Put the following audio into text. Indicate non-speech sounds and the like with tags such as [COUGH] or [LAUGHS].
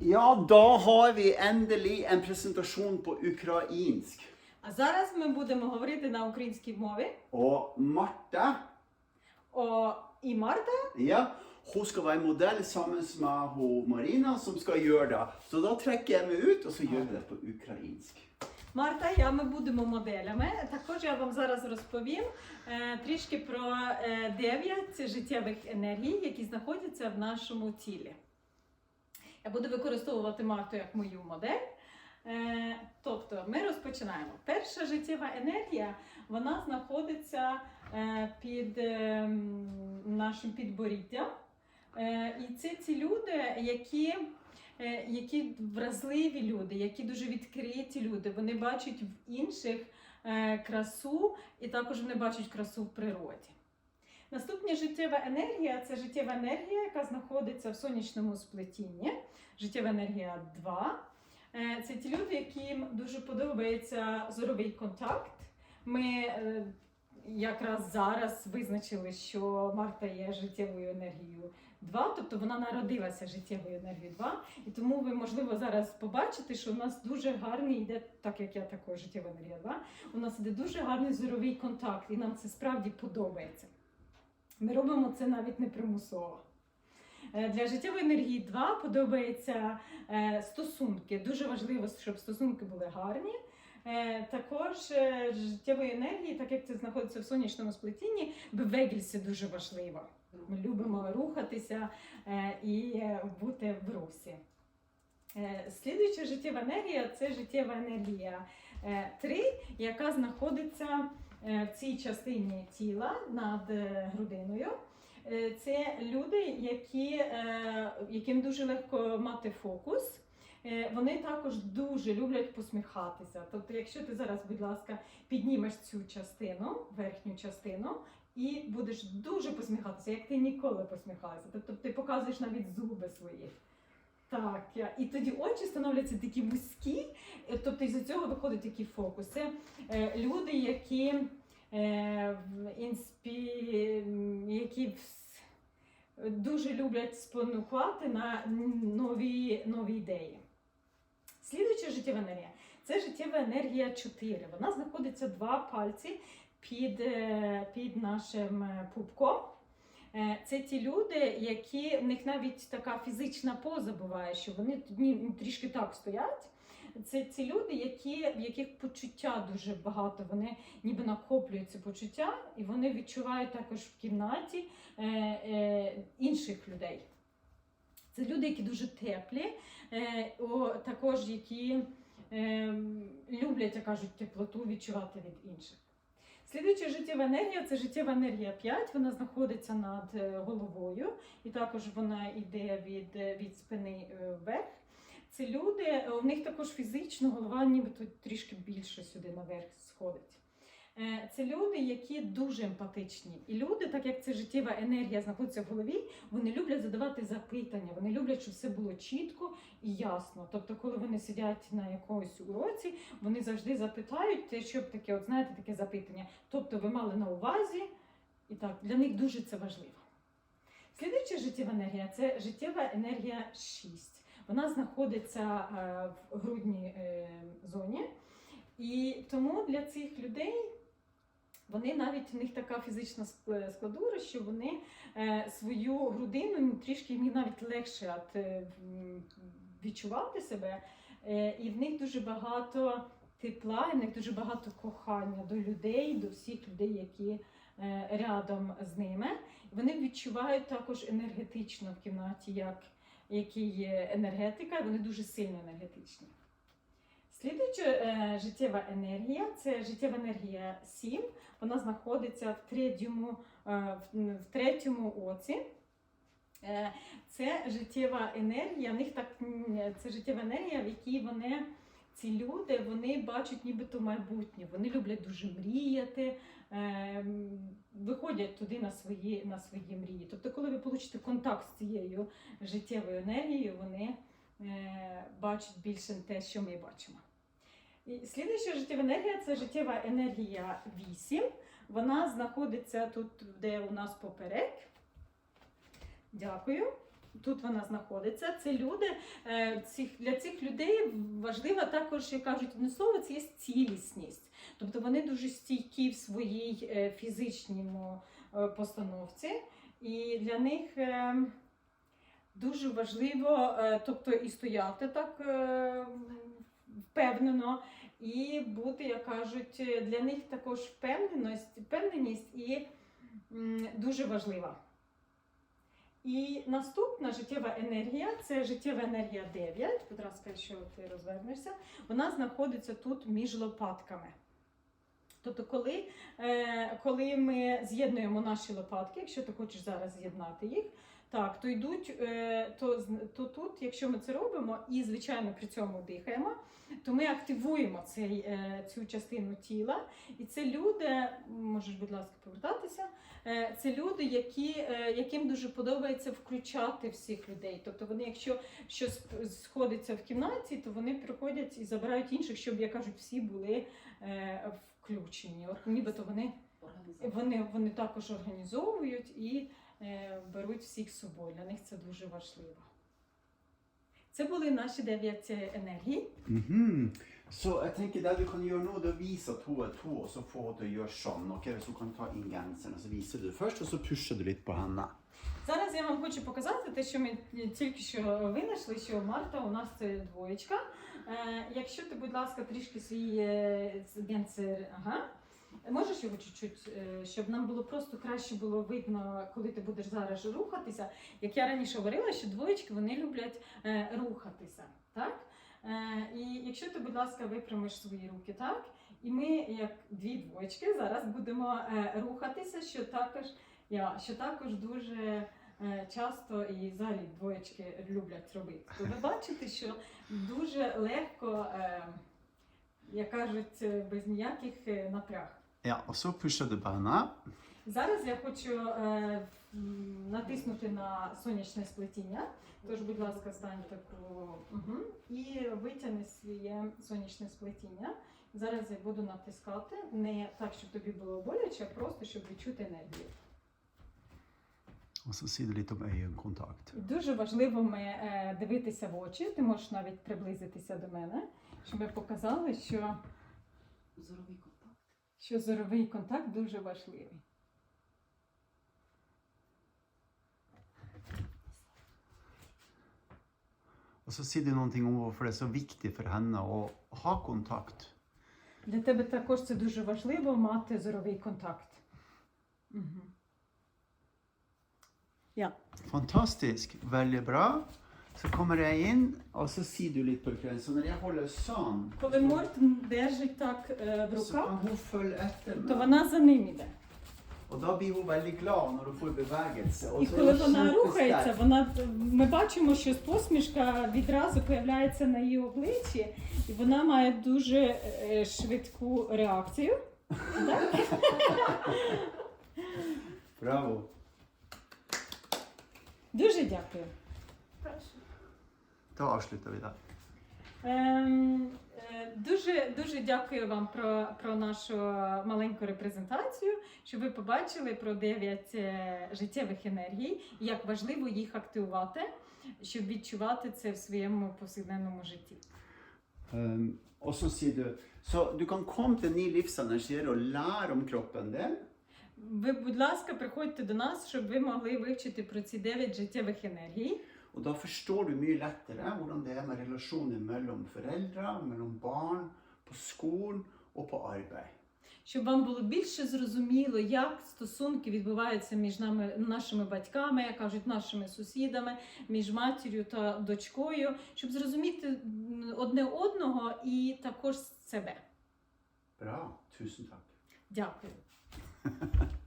Ja, da har vi endelig en presentasjon på ukrainsk. А зараз ми будемо говорити на українській мові. Og Marte, О, і Марта, ja, hun skal være modell sammen med hun Marina, som skal gjøre det. Så da trekker jeg meg ut, og så gjør vi det på ukrainsk. Марта, я ми будемо моделями. Також я вам зараз розповім е, трішки про е, дев'ять життєвих енергій, які знаходяться в нашому тілі. Я буду використовувати Марту як мою модель. Е, тобто, ми розпочинаємо. Перша життєва енергія вона знаходиться е, під е, нашим підборіддям. І це ті люди, які які вразливі люди, які дуже відкриті люди. Вони бачать в інших красу, і також вони бачать красу в природі. Наступна життєва енергія це життєва енергія, яка знаходиться в сонячному сплетінні. Життєва енергія 2. Е, Це ті люди, яким дуже подобається зоровий контакт. Ми е, якраз зараз визначили, що Марта є життєвою енергією 2, тобто вона народилася життєвою енергією 2. І тому ви, можливо, зараз побачите, що у нас дуже гарний йде, так як я також життєва енергія 2, у нас іде дуже гарний зоровий контакт, і нам це справді подобається. Ми робимо це навіть не примусово. Е, Для життєвої енергії 2 подобаються е, стосунки. Дуже важливо, щоб стосунки були гарні. Е, Також життєвої енергії, так як це знаходиться в сонячному сплетінні, бевегільси дуже важливо. Ми любимо рухатися і бути в русі. Слідуюча життєва енергія це життєва енергія 3, яка знаходиться в цій частині тіла над е, грудиною. Е, Це люди, які, е, яким дуже легко мати фокус. Е, Вони також дуже люблять посміхатися. Тобто, якщо ти зараз, будь ласка, піднімеш цю частину, верхню частину, і будеш дуже посміхатися, як ти ніколи посміхаєшся. Тобто ти показуєш навіть зуби свої. Так, і тоді очі становляться такі вузькі, е, тобто із цього виходить такий фокус. Це е, люди, які, е, інспі... які дуже люблять спонукати на нові, нові ідеї. Слідуюча життєва енергія це життєва енергія 4. Вона знаходиться два пальці під, е, під нашим пупком. Е, Це ті люди, які в них навіть така фізична поза буває, що вони ні, трішки так стоять. Це ці люди, які, в яких почуття дуже багато, вони ніби накоплюють ці почуття, і вони відчувають також в кімнаті е, е, інших людей. Це люди, які дуже теплі, е, о, також які е, люблять, як кажуть, теплоту відчувати від інших. Слідуюча життєва енергія це життєва енергія 5, вона знаходиться над е, головою, і також вона йде від, е, від спини е, вверх. Це люди, у них також фізично голова нібито трішки більше сюди наверх сходить. Е, Це люди, які дуже емпатичні. І люди, так як це життєва енергія знаходиться в голові, вони люблять задавати запитання, вони люблять, щоб все було чітко і ясно. Тобто, коли вони сидять на якомусь уроці, вони завжди запитають те, щоб таке, от знаєте, таке запитання. Тобто, ви мали на увазі, і так, для них дуже це важливо. Слідуюча життєва енергія це життєва енергія 6. Вона знаходиться е, в грудній е, зоні. І тому для цих людей вони навіть у них така фізична складура, що вони е, свою грудину ну, трішки їм навіть легше е, відчувати себе. Е, і в них дуже багато тепла, і в них дуже багато кохання до людей, до всіх людей, які е, рядом з ними. Вони відчувають також енергетично в кімнаті, як які є енергетика, вони дуже сильно енергетичні. Слідуюча е, життєва енергія це життєва енергія 7. Вона знаходиться в третьому, е, в, третьому оці. Е, це життєва енергія. В них так це життєва енергія, в якій вони. Ці люди вони бачать нібито майбутнє, вони люблять дуже мріяти, виходять туди на свої, на свої мрії. Тобто, коли ви получите контакт з цією життєвою енергією, вони е, бачать більше те, що ми бачимо. І слідуюча життєва енергія це життєва енергія 8. Вона знаходиться тут, де у нас поперек. Дякую. тут вона знаходиться. Це люди. е, для цих людей важлива також, як кажуть одне слово, це є цілісність. Тобто вони дуже стійкі в своїй е, фізичному е, постановці. І для них дуже важливо, е, тобто і стояти так е, впевнено, і бути, як кажуть, для них також впевненість, впевненість і дуже важлива. І наступна життєва енергія це життєва енергія 9. Будь ласка, якщо ти розвернешся, вона знаходиться тут між лопатками. Тобто, коли, е, коли ми з'єднуємо наші лопатки, якщо ти хочеш зараз з'єднати їх, так, то йдуть, е, то, то тут, якщо ми це робимо і, звичайно, при цьому дихаємо, то ми активуємо цей, е, цю частину тіла. І це люди, можеш, будь ласка, повертатися. Е, Це люди, які, яким дуже подобається включати всіх людей. Тобто вони, якщо щось сходиться в кімнаті, то вони приходять і забирають інших, щоб, як кажуть, всі були включені. От нібито вони, вони, вони також організовують і беруть всіх з собою. Для них це дуже важливо. Це були наші дев'ять е, енергій. Så jeg tenker det du kan gjøre nå, det er å vise to og to, og så få henne til å gjøre sånn. Noen som kan ta inn genseren, og så viser du først, og så pusher du litt på henne. Зараз я вам хочу показати те, що ми тільки що винайшли, що Марта у нас це двоєчка. Е, якщо ти, будь ласка, трішки свій е, ага. Можеш його чуть-чуть, е, щоб нам було просто краще було видно, коли ти будеш зараз рухатися. Як я раніше говорила, що двоєчки вони люблять е, рухатися. Так? Е, і якщо ти, будь ласка, випрямиш свої руки, так? І ми, як дві двоєчки, зараз будемо рухатися, що також, я, що також дуже часто і взагалі двоєчки люблять робити. То ви бачите, що дуже легко, як кажуть, без ніяких напряг. Ja, og så pusher du henne. Зараз я хочу е, натиснути на сонячне сплетіння. Тож, будь ласка, стань таку угу. і витягни своє сонячне сплетіння. Зараз я буду натискати не так, щоб тобі було боляче, а просто щоб відчути енергію. Og så sier du litt om øyekontakt. Дуже важливо ми, е, дивитися в очі. Ти можеш навіть приблизитися до мене, щоб ми показали, що, Зоровий контакт. Що зоровий контакт дуже важливий. Og så sier du noen ting om hvorfor det er så viktig for henne å ha kontakt. Для тебе також це дуже важливо мати зоровий контакт. Угу. Fantastisk. Veldig bra. Så kommer jeg inn, og så sier du litt på kvelden. Så når jeg holder sånn, Коли Мортен держить так е, в så kan руках, hun følge etter то meg. вона за ним іде. Og da blir hun veldig glad når hun får bevegelse. Og І så er коли hun вона рухається, вона ми бачимо, що посмішка відразу появляється на її обличчі, і вона має дуже е, швидку реакцію. [LAUGHS] Bravo. Дуже дякую. Da avslutter vi der. Ем, е, дуже дуже дякую вам про, про нашу маленьку репрезентацію, що ви побачили про 9 е, життєвих енергій, і як важливо їх активувати, щоб відчувати це в своєму повсякденному житті. Um, og så sier du Så du kan komme til Ni livsenergier og lære om kroppen din. Ви, будь ласка, приходьте до нас, щоб ви могли вивчити про ці 9 життєвих енергій. Og da forstår du mye lettere hvordan det er med relasjoner mellom foreldre, mellom barn, på skolen og på arbeid. Щоб вам було більше зрозуміло, як стосунки відбуваються між нами, нашими батьками, як кажуть, нашими сусідами, між матір'ю та дочкою, щоб зрозуміти одне одного і також себе. Bra. Tusen takk. Дякую. [LAUGHS]